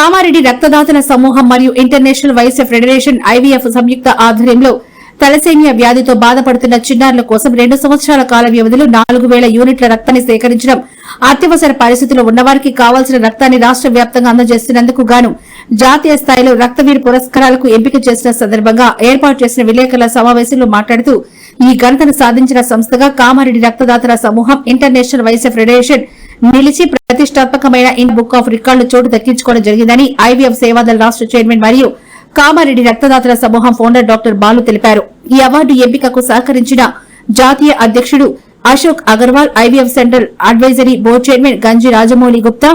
కామారెడ్డి రక్తదాతల సమూహం మరియు ఇంటర్నేషనల్ వైస్ ఫెడరేషన్ ఐవీఎఫ్ సంయుక్త ఆధ్వర్యంలో తలసేమియా వ్యాధితో బాధపడుతున్న చిన్నారుల కోసం రెండు సంవత్సరాల కాల వ్యవధిలో నాలుగు వేల యూనిట్ల రక్తాన్ని సేకరించడం అత్యవసర పరిస్థితుల్లో ఉన్నవారికి కావాల్సిన రక్తాన్ని రాష్ట్ర వ్యాప్తంగా అందజేస్తున్నందుకు గాను జాతీయ స్థాయిలో రక్తవీర్ పురస్కారాలకు ఎంపిక చేసిన సందర్భంగా ఏర్పాటు చేసిన విలేకరుల సమావేశంలో మాట్లాడుతూ ఈ ఘనతను సాధించిన సంస్థగా కామారెడ్డి రక్తదాతల సమూహం ఇంటర్నేషనల్ వైస్ ఫెడరేషన్ నిలిచి ప్రతిష్టాత్మకమైన ఇన్ బుక్ ఆఫ్ రికార్డులు చోటు దక్కించుకోవడం జరిగిందని ఐవీఎఫ్ సేవాదళ రాష్ట్ర చైర్మన్ మరియు కామారెడ్డి రక్తదాతల సమూహం ఫౌండర్ డాక్టర్ బాలు తెలిపారు. ఈ అవార్డు ఎంపికకు సహకరించిన జాతీయ అధ్యక్షుడు Ashok Agarwal IVF central advisory board chairman Ganji Rajamouli Gupta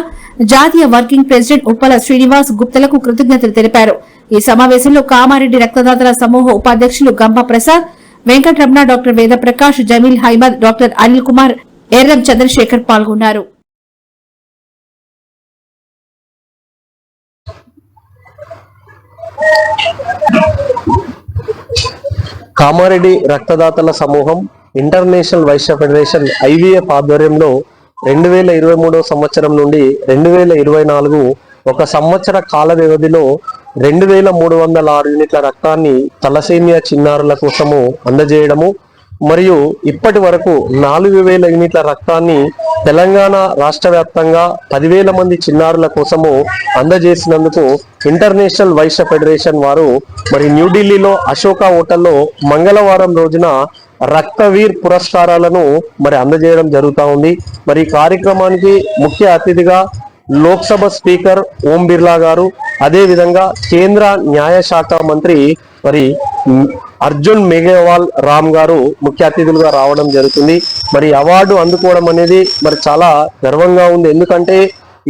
జాతీయ వర్కింగ్ ప్రెసిడెంట్ ఉప్పల శ్రీనివాస్ గుప్తలకు కృతజ్ఞతలు తెలిపారు. ఈ సమావేశంలో కామారెడ్డి రక్తదాతల సమూహ ఉపాధ్యక్షులు గంప ప్రసాద్ వెంకటరమణ డాక్టర్ వేదప్రకాష్ జమీల్ హైమద్ డాక్టర్ అనిల్ కుమార్ ఎర్రం చంద్రశేఖర్ పాల్గొన్నారు. కామారెడ్డి రక్తదాతల సమూహం ఇంటర్నేషనల్ వైశ్య ఫెడరేషన్ ఐవీఎఫ్ ఆధ్వర్యంలో రెండు వేల ఇరవై మూడవ సంవత్సరం నుండి రెండు వేల ఇరవై నాలుగు ఒక సంవత్సర కాల వ్యవధిలో రెండు వేల మూడు వందల ఆరు యూనిట్ల రక్తాన్ని తలసేమియా చిన్నారుల కోసము అందజేయడము మరియు ఇప్పటి వరకు నాలుగు వేల యూనిట్ల రక్తాన్ని తెలంగాణ రాష్ట్ర వ్యాప్తంగా పదివేల మంది చిన్నారుల కోసము అందజేసినందుకు ఇంటర్నేషనల్ వైశ్య ఫెడరేషన్ వారు మరి న్యూఢిల్లీలో అశోక హోటల్లో మంగళవారం రోజున రక్తవీర్ పురస్కారాలను మరి అందజేయడం జరుగుతూ ఉంది. మరి ఈ కార్యక్రమానికి ముఖ్య అతిథిగా లోక్సభ స్పీకర్ ఓం బిర్లా గారు అదేవిధంగా కేంద్ర కేంద్ర న్యాయశాఖ మంత్రి మరి అర్జున్ మేఘవాల్ రామ్ గారు ముఖ్య అతిథులుగా రావడం జరుగుతుంది. మరి అవార్డు అందుకోవడం అనేది మరి చాలా గర్వంగా ఉంది. ఎందుకంటే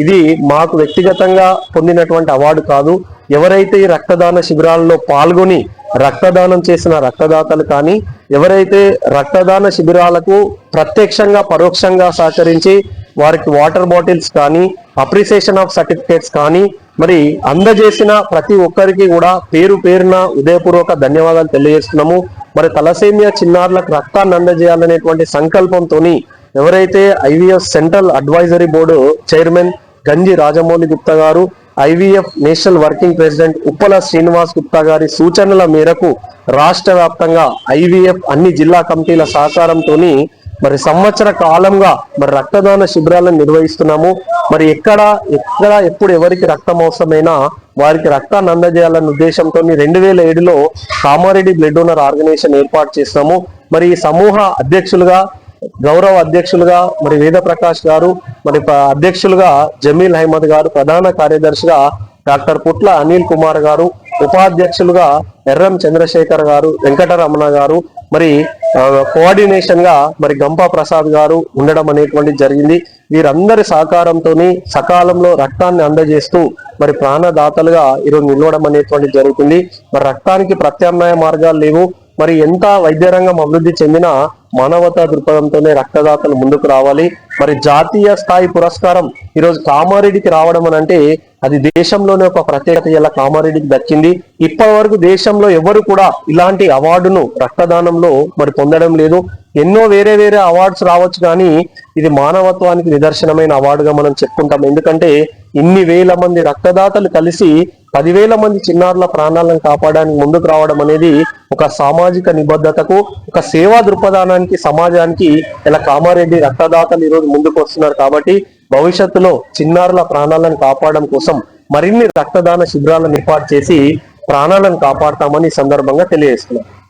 ఇది మాకు వ్యక్తిగతంగా పొందినటువంటి అవార్డు కాదు. ఎవరైతే ఈ రక్తదాన శిబిరాల్లో పాల్గొని రక్తదానం చేసిన రక్తదాతలు కానీ ఎవరైతే రక్తదాన శిబిరాలకు ప్రత్యక్షంగా పరోక్షంగా సహకరించి వారికి వాటర్ బాటిల్స్ కానీ అప్రిసియేషన్ ఆఫ్ సర్టిఫికేట్స్ కానీ మరి అందజేసిన ప్రతి ఒక్కరికి కూడా పేరు పేరున ఉదయపూర్వక ధన్యవాదాలు తెలియజేస్తున్నాము. మరి తలసేమియా చిన్నారులకు రక్తాన్ని అందజేయాలనేటువంటి సంకల్పంతోని ఎవరైతే IVF central advisory board chairman Ganji Rajamouli Gupta గారు IVF national working president Uppala Srinivas Gupta గారి సూచనల మేరకు రాష్ట్ర వ్యాప్తంగా ఐవీఎఫ్ అన్ని జిల్లా కమిటీల సహకారంతోని మరి సంవత్సర కాలంగా మరి రక్తదాన శిబిరాలను నిర్వహిస్తున్నాము. మరి ఎక్కడ ఎక్కడ ఎప్పుడు ఎవరికి రక్తం అవసరమైనా వారికి రక్తాన్ని అందజేయాలన్న ఉద్దేశంతో రెండు వేల ఏడులో కామారెడ్డి బ్లడ్ డోనర్ ఆర్గనైజేషన్ ఏర్పాటు చేస్తాము మరి ఈ సమూహ అధ్యక్షులుగా గౌరవ అధ్యక్షులుగా మరి వేద ప్రకాష్ గారు మరి ప- అధ్యక్షులుగా జమీల్ అహ్మద్ గారు ప్రధాన కార్యదర్శిగా డాక్టర్ పుట్ల అనిల్ కుమార్ గారు ఉపాధ్యక్షులుగా ఎర్రం చంద్రశేఖర్ గారు వెంకటరమణ గారు మరి కోఆర్డినేషన్గా మరి గంపా ప్రసాద్ గారు ఉండడం అనేటువంటి జరిగింది. వీరందరి సహకారంతోని సకాలంలో రక్తాన్ని అందజేస్తూ మరి ప్రాణదాతలుగా ఈరోజు నిలవడం అనేటువంటి జరుగుతుంది. మరి రక్తానికి ప్రత్యామ్నాయ మార్గాలు లేవు. మరి ఎంత వైద్య రంగం అభివృద్ధి చెందినా మానవతా దృక్పథంతోనే రక్తదాతలు ముందుకు రావాలి. మరి జాతీయ స్థాయి పురస్కారం ఈరోజు కామారెడ్డికి రావడం అని అంటే అది దేశంలోనే ఒక ప్రత్యేకత ఇలా కామారెడ్డికి దక్కింది. ఇప్పటి వరకు దేశంలో ఎవరు కూడా ఇలాంటి అవార్డును రక్తదానంలో మరి పొందడం లేదు. ఎన్నో వేరే వేరే అవార్డ్స్ రావచ్చు కానీ ఇది మానవత్వానికి నిదర్శనమైన అవార్డుగా మనం చెప్పుకుంటాం. ఎందుకంటే ఇన్ని వేల మంది రక్తదాతలు కలిసి పదివేల మంది చిన్నారుల ప్రాణాలను కాపాడడానికి ముందుకు రావడం అనేది ఒక సామాజిక నిబద్ధతకు ఒక సేవా దృక్పథానానికి సమాజానికి ఇలా కామారెడ్డి రక్తదాతలు ఈరోజు ముందుకు వస్తున్నారు. కాబట్టి భవిష్యత్తులో చిన్నారుల ప్రాణాలను కాపాడడం కోసం మరిన్ని రక్తదాన శిబిరాలను ఏర్పాటు చేసి ప్రాణాలను కాపాడతామని సందర్భంగా తెలియజేస్తున్నారు